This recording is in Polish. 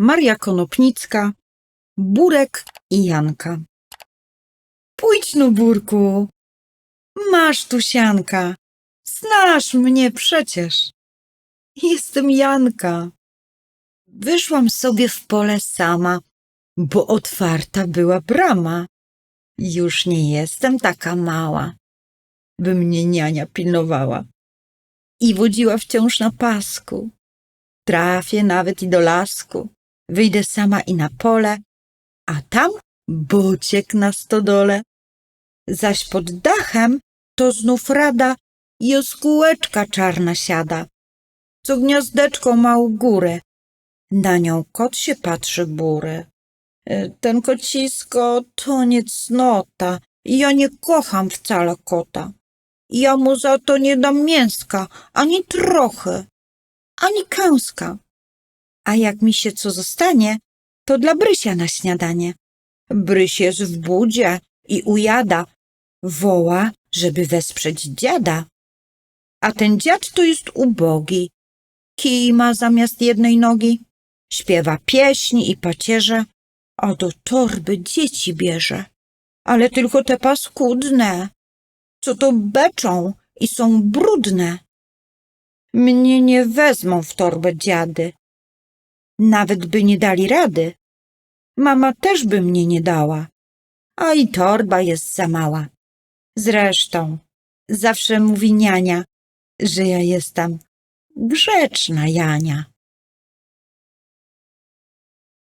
Maria Konopnicka, Burek i Janka. Pójdź no, Burku. Masz tu sianka. Znasz mnie przecież. Jestem Janka. Wyszłam sobie w pole sama, bo otwarta była brama. Już nie jestem taka mała, by mnie niania pilnowała. I wodziła wciąż na pasku. Trafię nawet i do lasku. Wyjdę sama i na pole, a tam bociek na stodole. Zaś pod dachem to znów rada jaskółeczka czarna siada, co gniazdeczko ma u góry. Na nią kot się patrzy bury. E, Ten kocisko to nie cnota, ja nie kocham wcale kota. Ja mu za to nie dam mięska, ani trochę, ani kęska. A jak mi się co zostanie, to dla Brysia na śniadanie. Bryś jest w budzie i ujada, woła, żeby wesprzeć dziada. A ten dziad to jest ubogi. Kij ma zamiast jednej nogi, śpiewa pieśni i pacierze, a do torby dzieci bierze. Ale tylko te paskudne, co to beczą i są brudne. Mnie nie wezmą w torbę dziady. Nawet by nie dali rady. Mama też by mnie nie dała. A i torba jest za mała. Zresztą, zawsze mówi niania, że ja jestem grzeczna Jania.